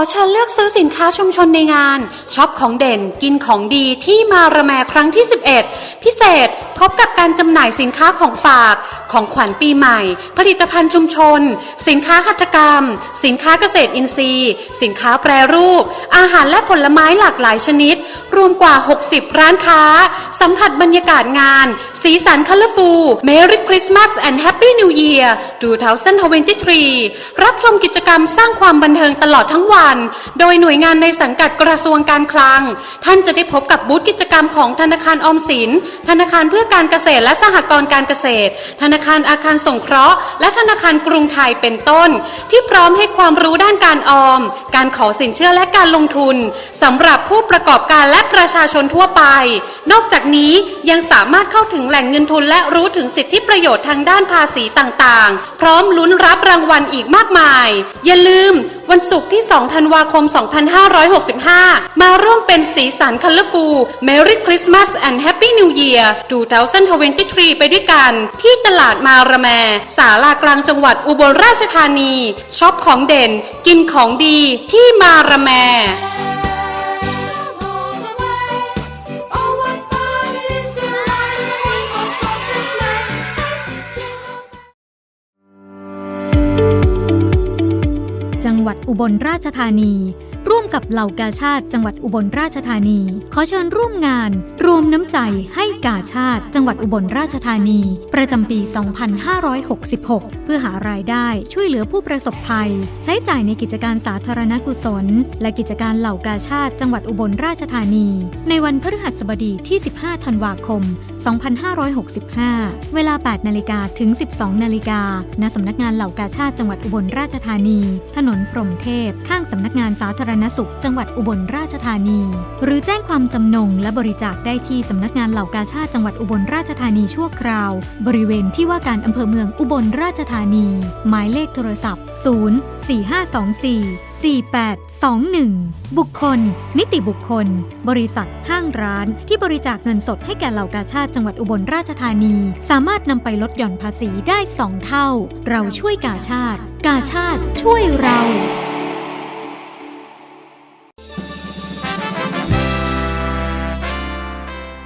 ขอเชิญเลือกซื้อสินค้าชุมชนในงานช็อปของเด่นกินของดีที่มาระแมครั้งที่ 11 พิเศษพบกับการจำหน่ายสินค้าของฝาก ของขวัญปีใหม่ ผลิตภัณฑ์ชุมชน สินค้าหัตถกรรม สินค้าเกษตรอินทรีย์ สินค้าแปรรูป อาหารและผลไม้หลากหลายชนิด รวมกว่า 60 ร้านค้า สัมผัสบรรยากาศงาน สีสันคัลเลอร์ฟูล Merry Christmas and Happy New Year 2023 รับชมกิจกรรมสร้างความบันเทิงตลอดทั้งวัน โดยหน่วยงานในสังกัดกระทรวงการคลัง ท่านจะได้พบกับบูธกิจกรรมของธนาคารออมสิน ธนาคารเพื่อการเกษตรและสหกรณ์การเกษตรธนาาคารอาคารสงเคราะห์ และธนาคารกรุงไทยเป็นต้น ที่พร้อมให้ความรู้ด้านการออม การขอสินเชื่อและการลงทุนสำหรับผู้ประกอบการและประชาชนทั่วไป นอกจากนี้ยังสามารถเข้าถึงแหล่งเงินทุนและรู้ถึงสิทธิประโยชน์ทางด้านภาษีต่างๆ พร้อมลุ้นรับรางวัลอีกมากมาย อย่าลืม วันศุกร์ที่ 2 ธันวาคม 2565 มาร่วมเป็นสีสันคัลเลอร์ฟูล Merry Christmas and Happy New Year 2023 ไปด้วยกัน ที่ตลาดมารแม สาลากลางจังหวัดอุบลราชธานี ช็อปของเด่น กินของดีที่มารแม จังหวัดอุบลราชธานี ร่วมกับเหล่ากาชาติจังหวัดอุบลราชธานี ขอเชิญร่วมงาน รวมน้ำใจให้กาชาติจังหวัดอุบลราชธานี ประจำปี 2566 เพื่อหารายได้ช่วยเหลือผู้ประสบภัย ใช้จ่ายในกิจการสาธารณกุศล และกิจการเหล่ากาชาติจังหวัดอุบลราชธานี ในวันพฤหัสบดีที่ 15 ธันวาคม 2565 เวลา 8 นาฬิกาถึง 12 นาฬิกาณสำนักงานเหล่ากาชาติจังหวัดอุบลราชธานี ถนนพรหมเทพข้างสำนักงานสาธารณสุข จังหวัดอุบลราชธานี หรือแจ้งความจำนงและบริจาคได้ที่สำนักงานเหล่ากาชาติจังหวัดอุบลราชธานีชั่วคราว บริเวณที่ว่าการอำเภอเมืองอุบลราชธานี หมายเลขโทรศัพท์ 04524 4821 บุคคล นิติบุคคล บริษัท ห้างร้าน ที่บริจาคเงินสดให้แก่เหล่ากาชาติจังหวัดอุบลราชธานี สามารถนำไปลดหย่อนภาษีได้ 2 เท่า เราช่วยกาชาติ กาชาติช่วยเรา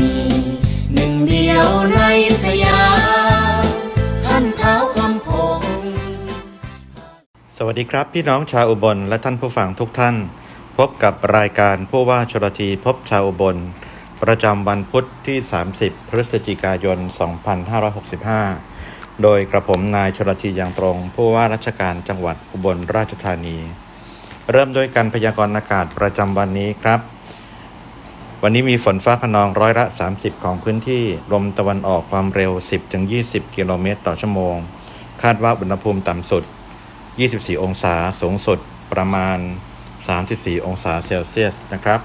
นี หนึ่งเดียวในสยามท่านเท้าคำพงสวัสดีครับพี่น้องชาวอุบลและท่านผู้ฟังทุกท่าน พบกับรายการผู้ว่าชลทีพบชาวอุบล ประจำวันพุธที่ 30 พฤศจิกายน 2565 โดยกระผมนายชลทีอย่างตรง ผู้ว่าราชการจังหวัดอุบลราชธานี เริ่มด้วยการพยากรณ์อากาศประจำวันนี้ครับ วันนี้มีฝนฟ้าขนองร้อยละ 30 ของพื้นที่ ลมตะวันออกความเร็ว 10-20 กิโลเมตรต่อชั่วโมง คาดว่าอุณหภูมิต่ำสุด 24 องศา สูงสุดประมาณ 34 องศาเซลเซียสนะครับ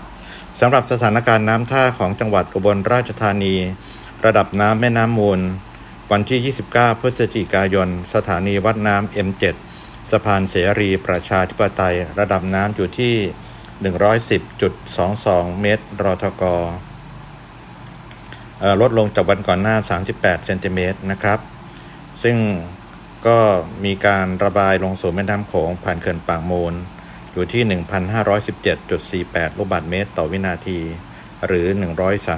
สำหรับสถานการณ์น้ำท่าของจังหวัดอุบลราชธานี ระดับน้ำแม่น้ำมูล วันที่ 29 พฤศจิกายน สถานีวัดน้ำ M7 สะพานเสรีประชาธิปไตย ระดับน้ำอยู่ที่ 110.22 เมตร รทกออลดลงจากวันก่อนหน้า 38 เซนติเมตรนะครับ ซึ่งก็มีการระบายลงสู่แม่น้ำโขงผ่านเขื่อนปากมูลอยู่ที่ 1,517.48 ลูกบาศก์เมตรต่อวินาที หรือ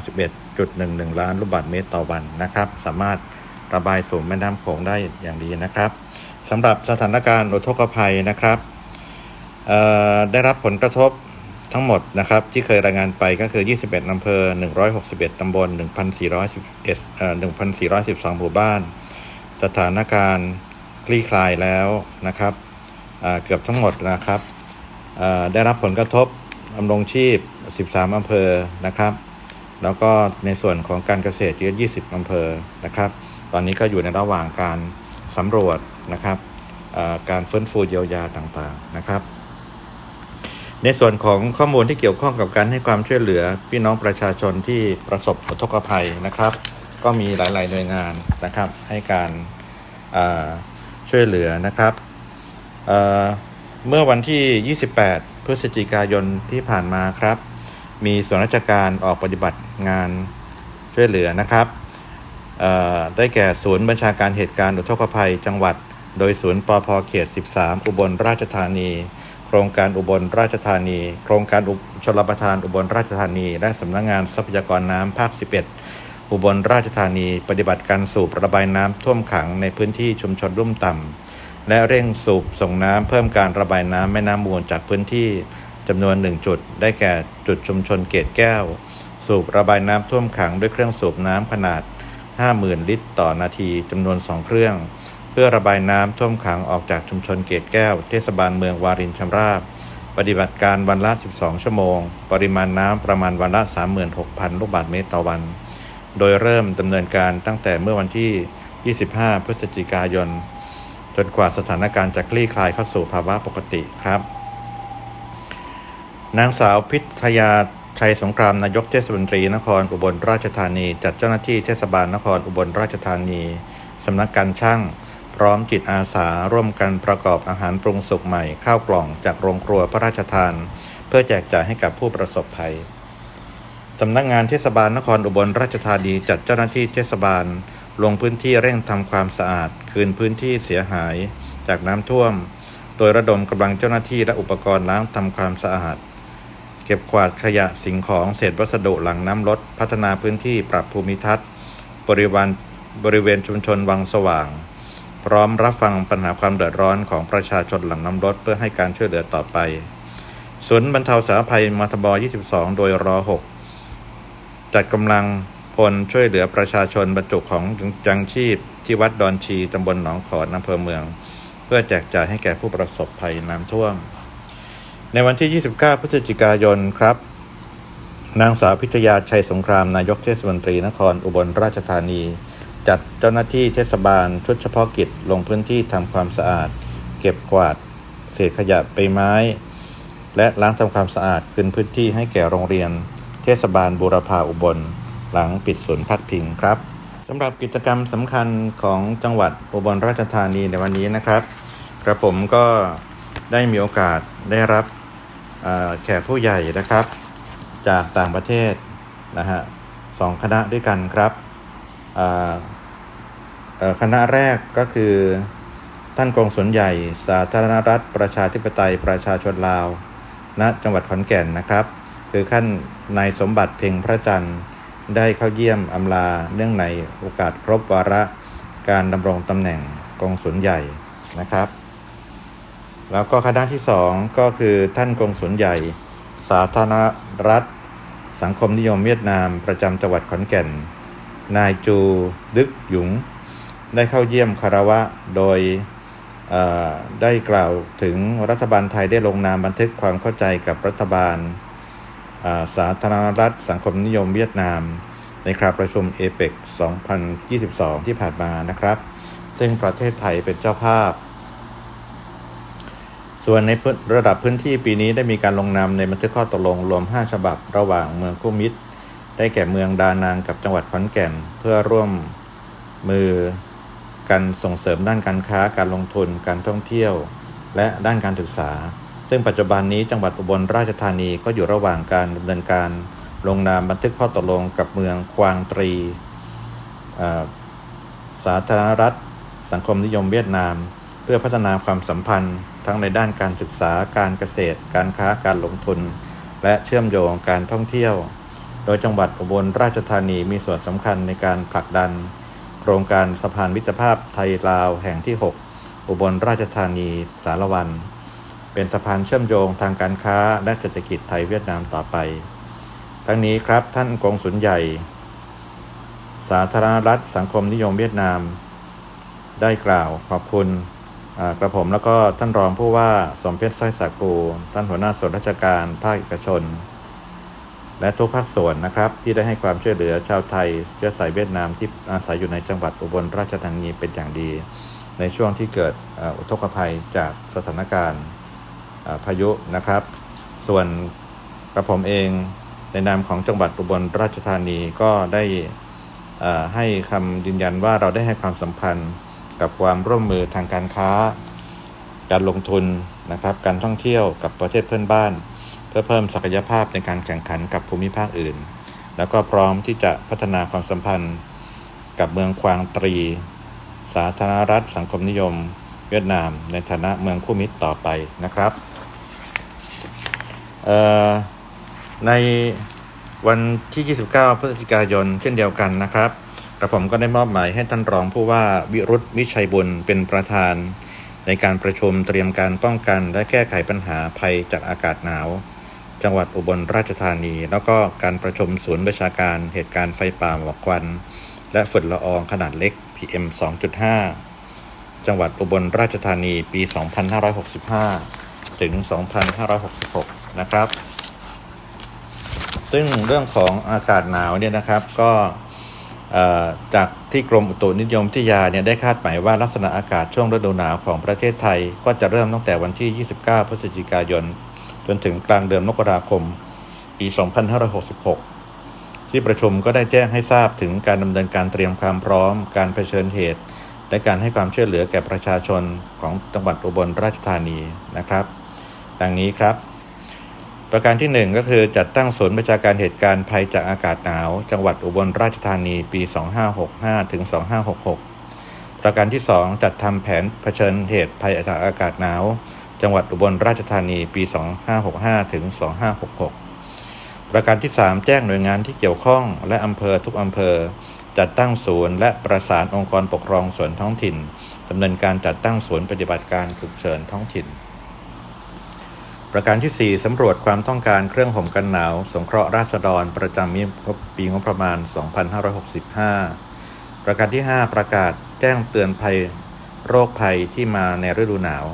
131.11 ล้านลูกบาศก์เมตรต่อวันนะครับ สามารถระบายสู่แม่น้ำโขงได้อย่างดีนะครับสำหรับสถานการณ์อุทกภัยนะครับได้รับผลกระทบ ทั้งหมดนะครับที่เคยรายงานไปก็คือ 21อำเภอ 161 ตำบล 1,411เอ่อ1,412 หมู่บ้าน สถานการณ์คลี่คลายแล้วนะครับเกือบทั้งหมดนะครับได้รับผลกระทบดำรงชีพ 13 อำเภอนะครับ แล้วก็ในส่วนของการเกษตรเยอะ20 อำเภอนะครับ ตอนนี้ก็อยู่ในระหว่างการสำรวจนะครับการฟื้นฟูเยียวยาต่างๆนะครับ ในส่วนของข้อมูลที่เกี่ยวข้องกับการให้ความช่วยเหลือพี่น้องประชาชนที่ประสบอุทกภัยนะครับ ก็มีหลาย ๆ หน่วยงานนะครับ ให้การช่วยเหลือนะครับเเมื่อวันที่ 28 พฤศจิกายนที่ผ่านมาครับ มีส่วนราชการออกปฏิบัติงานช่วยเหลือนะครับ ได้แก่ศูนย์บัญชาการเหตุการณ์อุทกภัย จังหวัด โดยศูนย์ปอพเขต 13 อุบลราชธานี ครงการอุบลราชธานี โครงการอุชลประทานอุบลราชธานี และสำนักงงานทรัพยากรน้ำภาค 11 อุบลราชธานีปฏิบัติการสูบระบายน้ำท่วมขังในพื้นที่ชุมชนรุ่มต่ำและเร่งสูบส่งน้ำเพิ่มการระบายน้ำแม่น้ำมูลจากพื้นที่จำนวน 1 จุด ได้แก่จุดชุมชนเกตแก้ว สูบระบายน้ำท่วมขังด้วยเครื่องสูบน้ำขนาด 50,000 ลิตรต่อนาทีจำนวน 2 เครื่อง เพื่อระบายน้ำท่วมขังออกจากชุมชนเกตแก้ว เทศบาลเมืองวารินชำราบ ปฏิบัติการวันละ 12 ชั่วโมง ปริมาณน้ำประมาณวันละ 36,000 ลูกบาศก์เมตรต่อวัน โดยเริ่มดำเนินการตั้งแต่เมื่อวันที่ 25 พฤศจิกายน จนกว่าสถานการณ์จะคลี่คลายเข้าสู่ภาวะปกติครับ นางสาวพิทยาชัยสงครามนายกเทศมนตรีนครอุบลราชธานี จัดเจ้าหน้าที่เทศบาลนครอุบลราชธานีสำนักการช่าง ร้อมจิตอาสาร่วมกันประกอบอาหารปรุงสุกใหม่ ข้าวกล่องจากโรงครัวพระราชทาน เพื่อแจกจ่ายให้กับผู้ประสบภัยสำนักงานเทศบาลนครอุบลราชธานีจัดเจ้าหน้าที่เทศบาล ลงพื้นที่เร่งทำความสะอาด คืนพื้นที่เสียหาย จากน้ำท่วม โดยระดมกำลังเจ้าหน้าที่และอุปกรณ์ล้างทำความสะอาด เก็บกวาดขยะสิ่งของเศษวัสดุหลังน้ำลดพัฒนาพื้นที่ปรับภูมิทัศน์ บริเวณบริเวณชุมชนวังสว่าง พร้อมรับฟังปัญหาความเดือดร้อนของประชาชนหลังน้ำลดเพื่อให้การช่วยเหลือต่อไปศูนย์บรรเทาสาธารณภัยมทบ 22 โดยรอ6จัดกำลังพลช่วยเหลือประชาชนบรรจุของจังชีพที่วัดดอนชีตำบลหนองขอนอำเภอเมือง เพื่อแจกจ่ายให้แก่ผู้ประสบภัยน้ำท่วม ในวันที่ 29 พฤศจิกายนครับ นางสาวพิทยาชัยสงครามนายกเทศมนตรีนครอุบลราชธานี จัดเจ้าหน้าที่เทศบาลชุดเฉพาะกิจลงพื้นที่ทำความสะอาด เก็บกวาด เศษขยะใบไม้ และล้างทำความสะอาดคืนพื้นที่ให้แก่โรงเรียน เทศบาลบูรพาอุบล หลังปิดศูนย์พักพิงครับสำหรับกิจกรรมสำคัญของจังหวัดอุบลราชธานีในวันนี้นะครับกระผมก็ได้มีโอกาสได้รับแขกผู้ใหญ่นะครับ จากต่างประเทศนะฮะสองคณะด้วยกันครับอ่อเอ่อ คณะแรกก็คือท่านกงสุลใหญ่ สาธารณรัฐ ประชาธิปไตยประชาชนลาวณจังหวัดขอนแก่นนะครับ คือขั้นนายสมบัติเพ็งพระจันทร์ได้เข้าเยี่ยมอำลาเนื่องในโอกาสครบวาระการดำรงตำแหน่งกงสุลใหญ่นะครับ แล้วก็คณะที่สองก็คือท่านกงสุลใหญ่ สาธารณรัฐ สังคมนิยมเวียดนามประจำจังหวัดขอนแก่น นายจูดึกหยุง ได้เข้าเยี่ยมคารวะโดยได้กล่าวถึงรัฐบาลไทยได้ลงนามบันทึกความเข้าใจกับรัฐบาลสาธารณรัฐสังคมนิยมเวียดนาม ในคราประชุมเอเปก2022 ที่ผ่านมานะครับ ซึ่งประเทศไทยเป็นเจ้าภาพ ส่วนในพื้นระดับพื้นที่ปีนี้ได้มีการลงนามในบันทึกข้อตกลงรวม 5 ฉบับระหว่างเมืองคู่มิตร ได้แก่เมืองดานางกับจังหวัดขอนแก่นเพื่อร่วมมือ กันส่งเสริมด้านการค้าการลงทุน การท่องเที่ยว และด้านการศึกษา ซึ่งปัจจุบันนี้จังหวัดอุบลราชธานีก็อยู่ระหว่างการดำเนินการลงนามบันทึกข้อตกลงกับเมืองควางตรี สาธารณรัฐ สังคมนิยมเวียดนาม เพื่อพัฒนาความสัมพันธ์ ทั้งในด้านการศึกษาการเกษตร การค้าการลงทุน และเชื่อมโยงการท่องเที่ยว โดยจังหวัดอุบลราชธานีมีส่วนสำคัญในการผลักดัน โครงการสะพานมิตรภาพไทยลาวแห่งที่ 6 อุบลราชธานีสารวัน เป็นสะพานเชื่อมโยงทางการค้าและเศรษฐกิจไทยเวียดนามต่อไป ทั้งนี้ครับท่านกงสุลใหญ่ สาธารณรัฐสังคมนิยมเวียดนาม ได้กล่าวขอบคุณกระผมแล้วก็ท่านรองผู้ว่าสมเพชรสร้อยสาคูท่านหัวหน้าส่วนราชการภาคเอกชน และทุกภาคส่วนนะครับ ที่ได้ให้ความช่วยเหลือชาวไทยเชื้อสายเวียดนามที่อาศัยอยู่ในจังหวัดอุบลราชธานีเป็นอย่างดี ในช่วงที่เกิดอุทกภัยจากสถานการณ์พายุนะครับ ส่วนกระผมเองในนามของจังหวัดอุบลราชธานีก็ได้ให้คำยืนยันว่าเราได้ให้ความสำคัญกับความร่วมมือทางการค้า การลงทุนนะครับ การท่องเที่ยวกับประเทศเพื่อนบ้าน เพื่อเพิ่มศักยภาพในการแข่งขันกับภูมิภาคอื่น แล้วก็พร้อมที่จะพัฒนาความสัมพันธ์ กับเมืองควางตรี สาธารณรัฐ สังคมนิยม เวียดนาม ในฐานะเมืองคู่มิตรต่อไปนะครับเอ่อในวันที่ 29 พฤศจิกายนเช่นเดียวกันนะครับกระผมก็ได้มอบหมายให้ท่านรองผู้ว่าวิรุธวิชัยบุญเป็นประธาน ในการประชุมเตรียมการป้องกันและแก้ไขปัญหาภัยจากอากาศหนาว จังหวัดอุบลราชธานี แล้วก็การประชุมศูนย์ประชาการเหตุการณ์ไฟป่าหมอกควัน และฝุ่นละอองขนาดเล็ก PM 2.5 จังหวัดอุบลราชธานีปี 2565 ถึง 2566 นะครับ ซึ่งเรื่องของอากาศหนาวเนี่ยนะครับก็จากที่กรมอุตุนิยมวิทยาเนี่ยได้คาดหมายว่าลักษณะอากาศช่วงฤดูหนาวของประเทศไทย ก็จะเริ่มตั้งแต่วันที่ 29 พฤศจิกายน นถึงกลางเดือนมกราคม ปี 2566 ที่ประชุมก็ได้แจ้งให้ทราบถึงการดำเนินการเตรียมความพร้อม การเผชิญเหตุ และการให้ความช่วยเหลือแก่ประชาชนของจังหวัดอุบลราชธานีนะครับ ดังนี้ครับ ประการที่ 1 ก็คือจัดตั้งศูนย์ประชาการเหตุการณ์ภัยจากอากาศหนาว จังหวัดอุบลราชธานีปี 2565ถึง2566 ประการที่ 2 จัดทำแผนเผชิญเหตุภัยจากอากาศหนาว จังหวัดอุบลราชธานีปี 2565 ถึง 2566 ประการที่ 3 แจ้งหน่วยงานที่เกี่ยวข้องและอำเภอทุกอำเภอ จัดตั้งศูนย์และประสานองค์กรปกครองส่วนท้องถิ่นดำเนินการจัดตั้งศูนย์ปฏิบัติการฉุกเฉินท้องถิ่น ประการที่ 4 สำรวจความต้องการเครื่องห่มกันหนาว สงเคราะห์ราษฎรประจำปีงบประมาณ 2565 ประการที่ 5 ประกาศแจ้งเตือนภัยโรคภัยที่มาในฤดูหนาว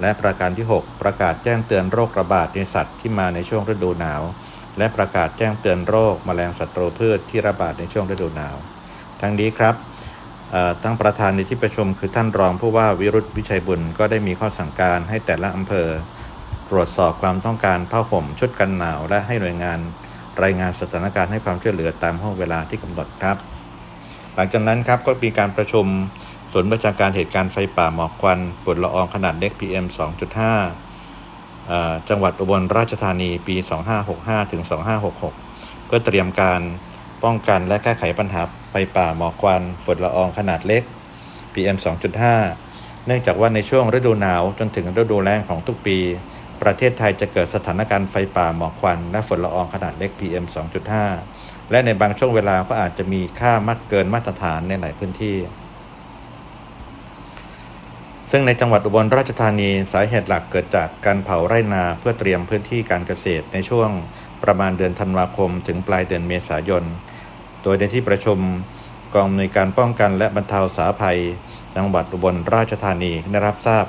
และประการที่ 6 ประกาศแจ้งเตือนโรคระบาดในสัตว์ที่มาในช่วงฤดูหนาว และประกาศแจ้งเตือนโรคแมลงศัตรูพืชที่ระบาดในช่วงฤดูหนาว ทั้งนี้ครับทั้งประธานในที่ประชุมคือท่านรองผู้ว่าวิรุธวิชัยบุญก็ได้มีข้อสั่งการให้แต่ละอำเภอ ตรวจสอบความต้องการผ้าห่มชุดกันหนาว และให้หน่วยงานรายงานสถานการณ์ให้ความช่วยเหลือตามห้องเวลาที่กำหนดครับ หลังจากนั้นครับก็มีการประชุม ศูนย์ประชาการเหตุการณ์ไฟป่าหมอกควันฝุ่นละอองขนาดเล็ก PM 2.5 จังหวัดอุบลราชธานีปี 2565ถึง2566 เพื่อเตรียมการป้องกันและแก้ไขปัญหาไฟป่าหมอกควันฝุ่นละอองขนาดเล็ก PM 2.5 เนื่องจากว่าในช่วงฤดูหนาวจนถึงฤดูแล้งของทุกปี ประเทศไทยจะเกิดสถานการณ์ไฟป่าหมอกควันและฝุ่นละอองขนาดเล็ก PM 2.5 และในบางช่วงเวลาก็อาจจะมีค่ามากเกินมาตรฐานในหลายพื้นที่ ซึ่งในจังหวัดอุบลราชธานีสาเหตุหลักเกิดจากการเผาไร่นาเพื่อเตรียมพื้นที่การเกษตรในช่วงประมาณเดือนธันวาคม ถึงปลายเดือนเมษายน โดยในที่ประชุมกองอำนวยการป้องกันและบรรเทาสาภัย จังหวัดอุบลราชธานีได้รับทราบ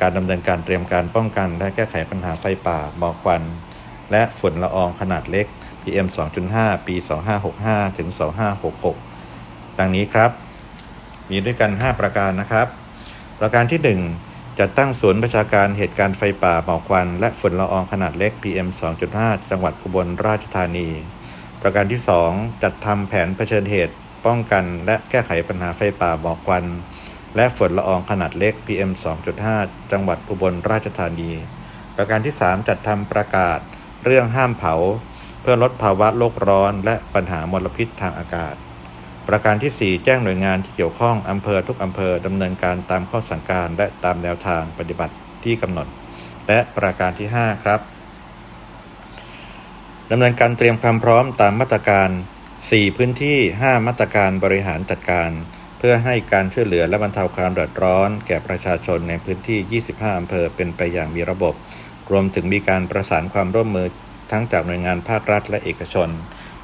การดำเนินการเตรียมการป้องกัน และแก้ไขปัญหาไฟป่าหมอกควัน และฝุ่นละอองขนาดเล็ก PM 2.5 ปี 2565 ถึง 2566 ดังนี้ครับ มีด้วยกัน 5 ประการนะครับ ประการที่ 1 จัดตั้งศูนย์ประชาการเหตุการณ์ไฟป่าหมอกควัน และฝุ่นละอองขนาดเล็ก PM 2.5 จังหวัดอุบลราชธานี ประการที่ 2 จัดทำแผนเผชิญเหตุ ป้องกัน และแก้ไขปัญหาไฟป่าหมอกควัน และฝุ่นละอองขนาดเล็ก PM 2.5 จังหวัดอุบลราชธานี ประการที่ 3 จัดทำประกาศ เรื่องห้ามเผา เพื่อลดภาวะโลกร้อน และปัญหามลพิษทางอากาศ ประการที่ 4 แจ้งหน่วยงานที่เกี่ยวข้องอำเภอทุกอำเภอดำเนินการตามข้อสั่งการและตามแนวทางปฏิบัติที่กำหนด และประการที่ 5 ครับดำเนินการเตรียมความพร้อมตามมาตรการ 4 พื้นที่ 5 มาตรการบริหารจัดการ เพื่อให้การช่วยเหลือและบรรเทาความเดือดร้อน แก่ประชาชนในพื้นที่ 25 อำเภอเป็นไปอย่างมีระบบ รวมถึงมีการประสานความร่วมมือทั้งจากหน่วยงานภาครัฐและเอกชน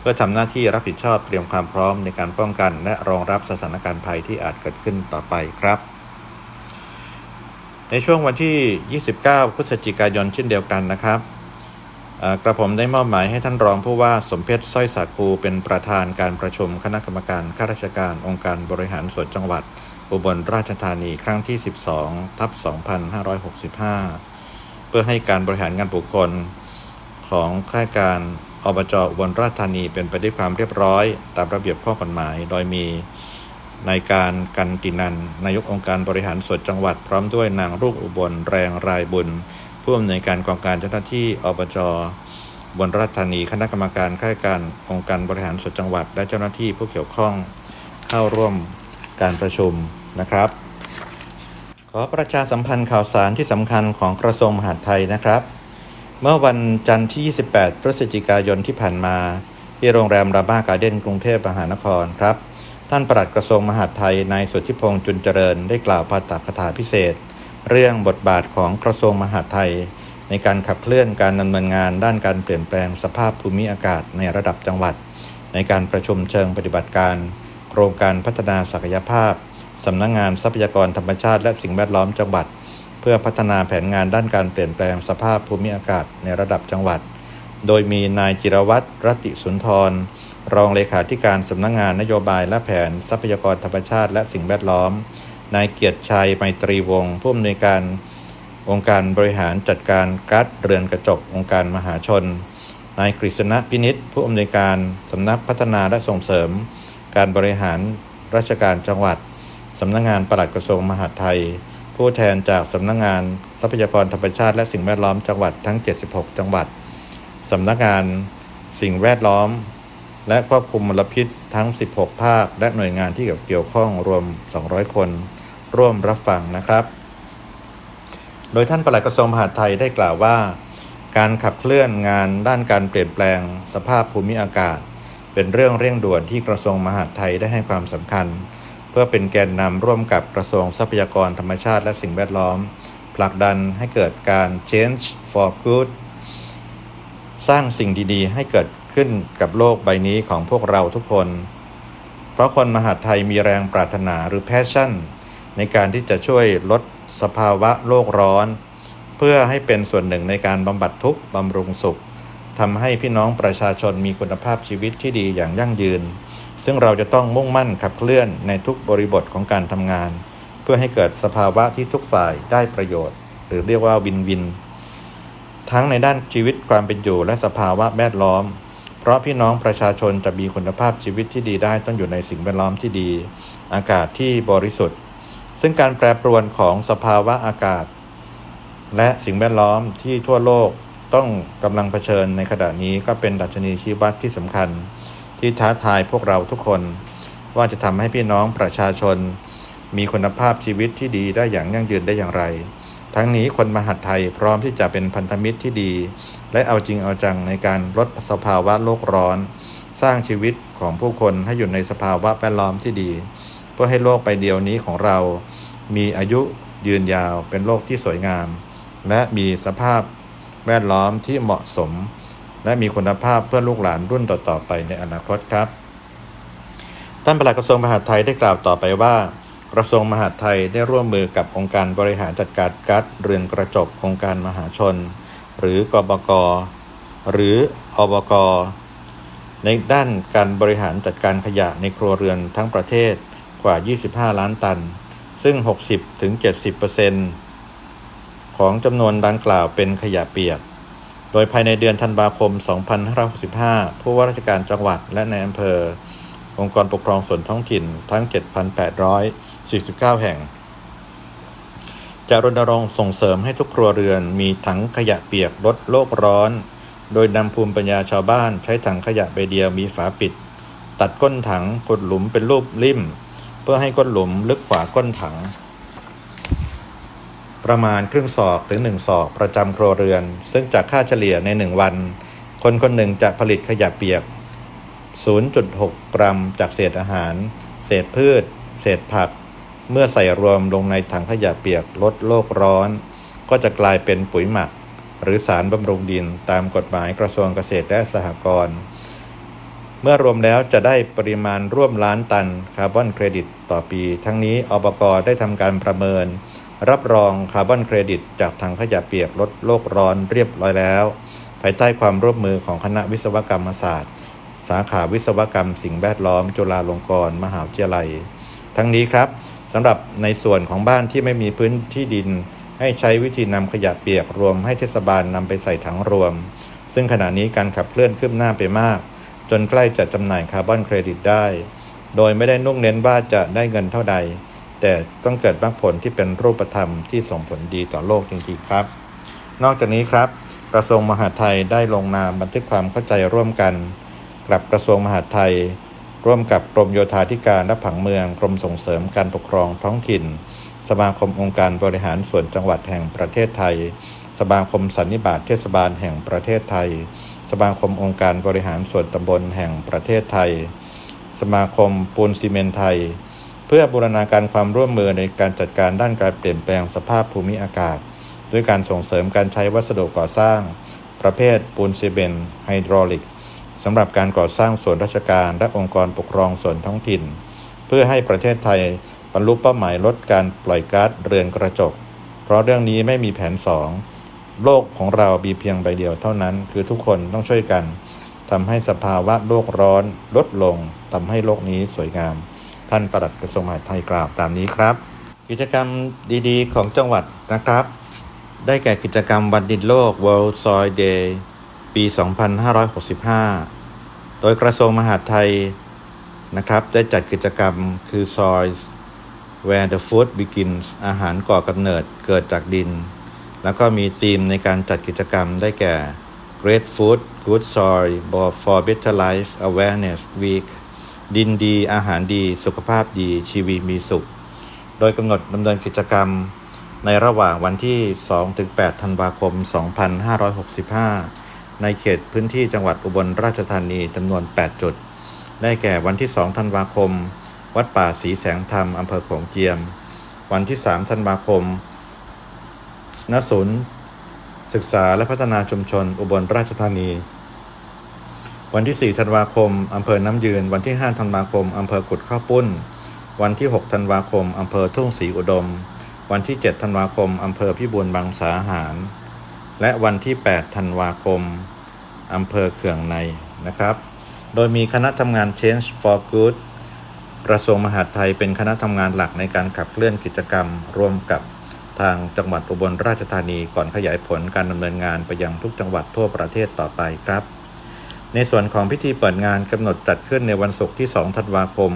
พื่อทำหน้าที่รับผิดชอบเตรียมความพร้อมในการป้องกัน และรองรับสถานการณ์ภัยที่อาจเกิดขึ้นต่อไปครับ ในช่วงวันที่ 29 พฤศจิกายนเช่นเดียวกันนะครับกระผมได้มอบหมายให้ท่านรองผู้ว่าสมเพชรสร้อยสาคูเป็นประธานการประชุมคณะกรรมการข้าราชการองค์การบริหารส่วนจังหวัด อุบลราชธานีครั้งที่ 12 ทับ 2565 เพื่อให้การบริหารงานบุคคลของข้าราชการ อบจอุบลราชธานีเป็นไปด้วยความเรียบร้อย ตามระเบียบข้อกฎหมาย โดยมีนายการกันตินันนายกองค์การบริหารส่วนจังหวัด พร้อมด้วยนางรุ่งอุบลแรงรายบุญ ผู้อำนวยการกองการเจ้าหน้าที่อบจอุบลราชธานีคณะกรรมการข้าราชการองค์การบริหารส่วนจังหวัด และเจ้าหน้าที่ผู้เกี่ยวข้องเข้าร่วมการประชุมนะครับ ขอประชาสัมพันธ์ข่าวสารที่สำคัญของกระทรวงมหาดไทยนะครับ เมื่อวันจันทร์ที่ 28 พฤศจิกายนที่ผ่านมา ที่โรงแรมราบ้าการ์เด้นกรุงเทพมหานครครับ ท่านปลัดกระทรวงมหาดไทยนายสุทธิพงษ์จุนเจริญได้กล่าวปาฐกถาพิเศษ เรื่องบทบาทของกระทรวงมหาดไทย ในการขับเคลื่อนการดำเนินงานด้านการเปลี่ยนแปลงสภาพภูมิอากาศในระดับจังหวัด ในการประชุมเชิงปฏิบัติการ โครงการพัฒนาศักยภาพสำนักงงานทรัพยากรธรรมชาติและสิ่งแวดล้อมจังหวัด พื่อพัฒนาแผนงานด้านการเปลี่ยนแปลงสภาพภูมิอากาศในระดับจังหวัด โดยมีนายจิรวัตรรัติสุนทร รองเลขาธิการสำนักงงานนโยบายและแผนทรัพยากรธรรมชาติและสิ่งแวดล้อม นายเกียรติชัยไมตรีวงศ์ผู้อำนวยการองค์การบริหารจัดการก๊าซเรือนกระจกองค์การมหาชน นายกฤษณะพินิษผู้อำนวยการสำนักพัฒนาและส่งเสริม การบริหารราชการจังหวัดสำนักงานปลัดกระทรวงมหาดไทย ผู้แทนจากสำนักงานทรัพยากรธรรมชาติและสิ่งแวดล้อมจังหวัดทั้ง 76 จังหวัดสำนักงานสิ่งแวดล้อม และควบคุมมลพิษทั้ง 16 ภาค และหน่วยงานที่เกี่ยวข้องรวม 200 คน ร่วมรับฟังนะครับ โดยท่านปลัดกระทรวงมหาดไทยได้กล่าวว่า การขับเคลื่อนงานด้านการเปลี่ยนแปลงสภาพภูมิอากาศ เป็นเรื่องเร่งด่วนที่กระทรวงมหาดไทยได้ให้ความสำคัญ เพื่อเป็นแกนนำร่วมกับกระทรวงทรัพยากรธรรมชาติและสิ่งแวดล้อม ผลักดันให้เกิดการ change for good สร้างสิ่งดีๆ ให้เกิดขึ้นกับโลกใบนี้ของพวกเราทุกคน เพราะคนมหาไทยมีแรงปรารถนาหรือ passion ในการที่จะช่วยลดสภาวะโลกร้อน เพื่อให้เป็นส่วนหนึ่งในการบำบัดทุกข์บำรุงสุขทำให้พี่น้องประชาชนมีคุณภาพชีวิตที่ดีอย่างยั่งยืน ซึ่งเราจะต้องมุ่งมั่นขับเคลื่อนในทุกบริบทของการทำงาน เพื่อให้เกิดสภาวะที่ทุกฝ่ายได้ประโยชน์ หรือเรียกว่าวินวิน ทั้งในด้านชีวิตความเป็นอยู่และสภาวะแวดล้อม เพราะพี่น้องประชาชนจะมีคุณภาพชีวิตที่ดีได้ต้องอยู่ในสิ่งแวดล้อมที่ดี อากาศที่บริสุทธิ์ ซึ่งการแปรปรวนของสภาวะอากาศ และสิ่งแวดล้อมที่ทั่วโลกต้องกำลังเผชิญในขณะนี้ก็เป็นดัชนีชี้วัดที่สำคัญ ที่ท้าทายพวกเราทุกคน ว่าจะทำให้พี่น้องประชาชน มีคุณภาพชีวิตที่ดีได้อย่างยั่งยืนได้อย่างไร ทั้งนี้คนมหาดไทยพร้อมที่จะเป็นพันธมิตรที่ดี และเอาจริงเอาจังในการลดสภาวะโลกร้อน สร้างชีวิตของผู้คนให้อยู่ในสภาวะแวดล้อมที่ดี เพื่อให้โลกใบเดียวนี้ของเรา มีอายุยืนยาวเป็นโลกที่สวยงาม และมีสภาพแวดล้อมที่เหมาะสม และมีคุณภาพเพื่อลูกหลานรุ่นต่อๆไปในอนาคตครับ ท่านปลัดกระทรวงมหาดไทยได้กล่าวต่อไปว่า กระทรวงมหาดไทยได้ร่วมมือกับองค์การบริหารจัดการก๊าซเรือนกระจกองค์การมหาชน หรือกบก หรืออบก ในด้านการบริหารจัดการขยะในครัวเรือนทั้งประเทศกว่า 25 ล้านตัน ซึ่ง 60-70%ของจำนวนดังกล่าวเป็นขยะเปียก โดยภายในเดือนธันวาคม 2565 ผู้ว่าราชการจังหวัดและในอำเภอ องค์กรปกครองส่วนท้องถิ่นทั้ง 7,849 แห่ง จะรณรงค์ส่งเสริมให้ทุกครัวเรือนมีถังขยะเปียกลดโลกร้อน โดยนำภูมิปัญญาชาวบ้านใช้ถังขยะใบเดียวมีฝาปิด ตัดก้นถังขุดหลุมเป็นรูปริ่ม เพื่อให้ก้นหลุมลึกกว่าก้นถัง ประมาณครึ่งศอกถึงหนึ่งศอกประจำครัวเรือน ซึ่งจากค่าเฉลี่ยในหนึ่งวัน คนคนหนึ่งจะผลิตขยะเปียก 0.6 กรัมจากเศษอาหาร เศษพืช เศษผัก เมื่อใส่รวมลงในถังขยะเปียกลดโลกร้อน ก็จะกลายเป็นปุ๋ยหมัก หรือสารบำรุงดินตามกฎหมายกระทรวงเกษตรและสหกรณ์เมื่อรวมแล้วจะได้ปริมาณร่วมล้านตันคาร์บอนเครดิตต่อปี ทั้งนี้อบกได้ทำการประเมิน รับรองคาร์บอนเครดิต จากถังขยะเปียกลดโลกร้อนเรียบร้อยแล้ว ภายใต้ความร่วมมือของคณะวิศวกรรมศาสตร์ สาขาวิศวกรรมสิ่งแวดล้อม จุฬาลงกรณ์มหาวิทยาลัย ทั้งนี้ครับสำหรับในส่วนของบ้านที่ไม่มีพื้นที่ดิน ให้ใช้วิธีนำขยะเปียกรวมให้เทศบาลนำไปใส่ถังรวม ซึ่งขณะนี้การขับเคลื่อนขึ้นหน้าไปมาก จนใกล้จะจำหน่ายคาร์บอนเครดิตได้ โดยไม่ได้นุ่งเน้นว่าจะได้เงินเท่าใด แต่ต้องเกิดมรรคผลที่เป็นรูปธรรมที่ส่งผลดีต่อโลกจริงๆครับ นอกจากนี้ครับ กระทรวงมหาดไทยได้ลงนามบันทึกความเข้าใจร่วมกันกับกระทรวงมหาดไทย ร่วมกับกรมโยธาธิการและผังเมืองกรมส่งเสริมการปกครองท้องถิ่น สมาคมองค์การบริหารส่วนจังหวัดแห่งประเทศไทย สมาคมสันนิบาตเทศบาลแห่งประเทศไทย สมาคมองค์การบริหารส่วนตำบลแห่งประเทศไทย สมาคมปูนซีเมนไทย เพื่อบูรณาการความร่วมมือในการจัดการด้านการเปลี่ยนแปลงสภาพภูมิอากาศ ด้วยการส่งเสริมการใช้วัสดุก่อสร้าง ประเภทปูนซีเมนต์ไฮดรอลิกสำหรับการก่อสร้างส่วนราชการและองค์กรปกครองส่วนท้องถิ่น เพื่อให้ประเทศไทยบรรลุเป้าหมายลดการปล่อยก๊าซเรือนกระจก เพราะเรื่องนี้ไม่มีแผนสองโลกของเรามีเพียงใบเดียวเท่านั้น คือทุกคนต้องช่วยกันทำให้สภาวะโลกร้อนลดลงทำให้โลกนี้สวยงาม ท่านปลัดกระทรวงมหาดไทยกล่าวตามนี้ครับ กิจกรรมดีๆ ของจังหวัดนะครับ ได้แก่กิจกรรมวันดินโลก World Soil Day ปี 2565 โดยกระทรวงมหาดไทยนะครับ ได้จัดกิจกรรมคือ Soil Where the Food Begins อาหารก่อกำเนิดเกิดจากดิน แล้วก็มีธีมในการจัดกิจกรรมได้แก่ Great Food Good Soil for Better Life Awareness Week ดินดีอาหารดีสุขภาพดีชีวีมีสุข โดยกำหนดดำเนินกิจกรรมในระหว่างวันที่ 2-8 ธันวาคม 2565 ในเขตพื้นที่จังหวัดอุบลราชธานีจำนวน 8 จุด ได้แก่วันที่ 2 ธันวาคม วัดป่าศรีแสงธรรมอำเภอโขงเจียม วันที่ 3 ธันวาคมณศูนย์ ศึกษาและพัฒนาชุมชนอุบลราชธานี วันที่ 4 ธันวาคม อำเภอน้ำยืน วันที่ 5 ธันวาคม อำเภอกุดข้าวปุ้น วันที่ 6 ธันวาคม อำเภอทุ่งศรีอุดม วันที่ 7 ธันวาคม อำเภอพิบูลบางสาหาร และวันที่ 8 ธันวาคม อำเภอเขื่องในนะครับ โดยมีคณะทำงาน Change for Good กระทรวงมหาดไทยเป็นคณะทำงานหลักในการขับเคลื่อนกิจกรรม ร่วมกับทางจังหวัดอุบลราชธานีก่อนขยายผลการดำเนินงานไปยังทุกจังหวัดทั่วประเทศต่อไปครับ ในส่วนของพิธีเปิดงานกำหนดจัดขึ้นในวันศุกร์ที่ 2 ธันวาคม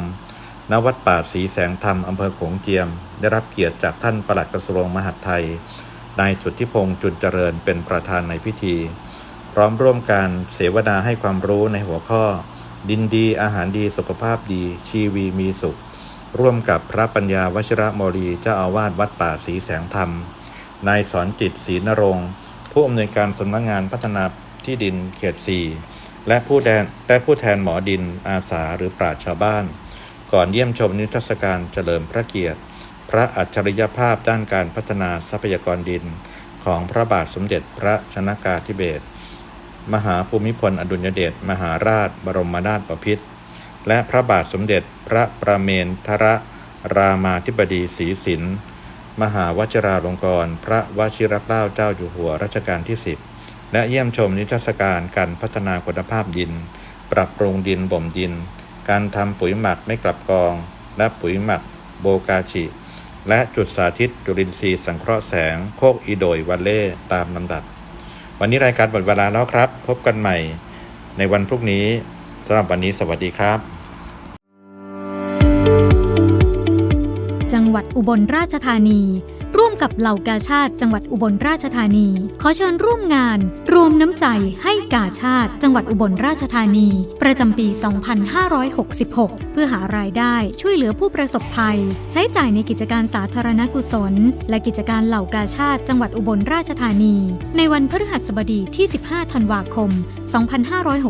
ณ วัดป่าศรีแสงธรรมอำเภอโขงเจียม ได้รับเกียรติจากท่านปลัดกระทรวงมหาดไทย นายสุทธิพงษ์จุนเจริญเป็นประธานในพิธี พร้อมร่วมการเสวนาให้ความรู้ในหัวข้อ ดินดีอาหารดีสุขภาพดี ชีวีมีสุข ร่วมกับพระปัญญาวชิระโมรีเจ้าอาวาสวัดป่าศรีแสงธรรม นายสอนจิตศรีนรงค์ผู้อำนวยการสำนักงานพัฒนาที่ดินเขต4 และผู้แทนและผู้แทนหมอดินอาสาหรือปราชชาวบ้าน ก่อนเยี่ยมชมนิทรรศการเฉลิมพระเกียรติ พระอัจฉริยภาพด้านการพัฒนาทรัพยากรดิน ของพระบาทสมเด็จพระชนากาธิเบศรมหาภูมิพลอดุลยเดชมหาราช บรมนาถบพิตรและพระบาทสมเด็จพระประเมนทรรามาธิบดีศรีสินมหาวชิราลงกรณ์พระวชิรเกล้าเจ้าอยู่หัวรัชกาลที่10 และเยี่ยมชมนิทรรศการการพัฒนาคุณภาพดิน ปรับปรุงดินบ่มดิน การทำปุ๋ยหมักไม่กลับกอง และปุ๋ยหมักโบกาชิ และจุดสาธิตจุลินทรีย์สังเคราะห์แสงโคกอีโดยวันเล่ตามลำดับ วันนี้รายการหมดเวลาแล้วครับ พบกันใหม่ในวันพรุ่งนี้สำหรับวันนี้สวัสดีครับ จังหวัดอุบลราชธานี ร่วมกับเหล่ากาชาติจังหวัดอุบลราชธานี ขอเชิญร่วมงาน รวมน้ำใจให้กาชาติ จังหวัดอุบลราชธานี ประจำปี 2566 เพื่อหารายได้ช่วยเหลือผู้ประสบภัย ใช้จ่ายในกิจการสาธารณกุศล และกิจการเหล่ากาชาติ จังหวัดอุบลราชธานี ในวันพฤหัสบดีที่ 15 ธันวาคม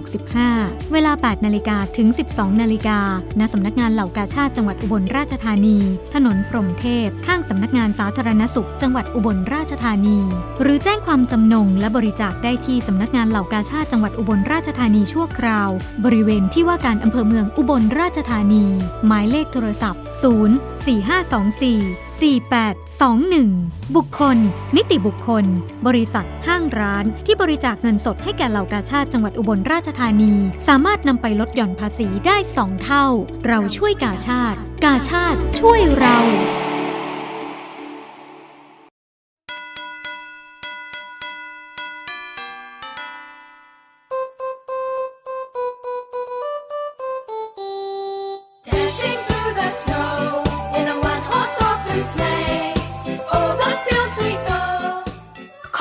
2565 เวลา 8 นาฬิกาถึง 12 นาฬิกาณสำนักงานเหล่ากาชาติจังหวัดอุบลราชธานี ถนนพรมเทพ ข้างสำนักงานสาธารณสุขจังหวัดอุบลราชธานี หรือแจ้งความจำนงและบริจาคได้ที่สำนักงานเหล่ากาชาติจังหวัดอุบลราชธานีชั่วคราว บริเวณที่ว่าการอำเภอเมืองอุบลราชธานี หมายเลขโทรศัพท์ 0 4 5 2 4 4821 บุคคล นิติบุคคล บริษัท ห้างร้าน ที่บริจาคเงินสดให้แก่เหล่ากาชาติจังหวัดอุบลราชธานี สามารถนำไปลดหย่อนภาษีได้ 2 เท่า เราช่วยกาชาติ กาชาติช่วยเรา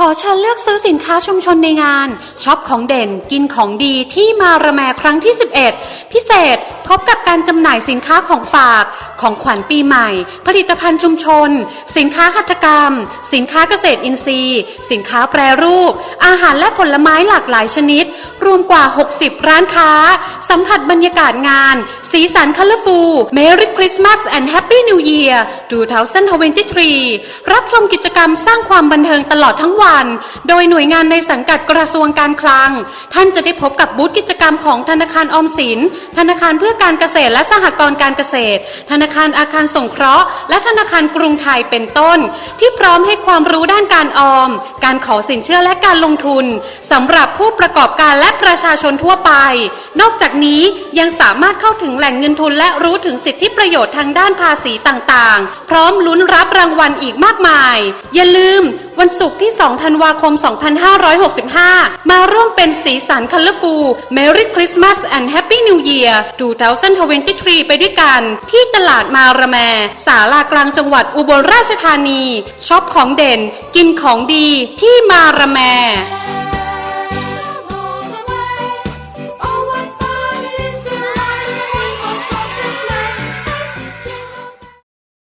อเชิญเลือกซื้อสินค้าชุมชนในงานช็อปของเด่นกินของดีที่มาระแมครั้งที่ 11 พิเศษพบกับการจำหน่ายสินค้าของฝาก ของขวัญปีใหม่ ผลิตภัณฑ์ชุมชน สินค้าหัตถกรรม สินค้าเกษตรอินทรีย์ สินค้าแปรรูป อาหารและผลไม้หลากหลายชนิด รวมกว่า 60 ร้านค้า สัมผัสบรรยากาศงาน สีสันคัลเลอร์ฟูล Merry Christmas and Happy New Year 2023 รับชมกิจกรรมสร้างความบันเทิงตลอดทั้งวัน โดยหน่วยงานในสังกัดกระทรวงการคลัง ท่านจะได้พบกับบูธกิจกรรมของธนาคารออมสิน ธนาคารเพื่อการเกษตรและสหกรณ์การเกษตร ธนาคารอาคารสงเคราะห์ และธนาคารกรุงไทยเป็นต้น ที่พร้อมให้ความรู้ด้านการออม การขอสินเชื่อและการลงทุนสำหรับผู้ประกอบการและประชาชนทั่วไป นอกจากนี้ยังสามารถเข้าถึงแหล่งเงินทุนและรู้ถึงสิทธิประโยชน์ทางด้านภาษีต่างๆ พร้อมลุ้นรับรางวัลอีกมากมาย อย่าลืม วันศุกร์ที่ 2 ธันวาคม 2565 มาร่วมเป็นสีสันคัลเลอร์ฟูล Merry Christmas and Happy New Year 2023 ไปด้วยกัน ที่ตลาดมารแมสาลากลางจังหวัดอุบลราชธานีช็อปของเด่น กินของดีที่มารแม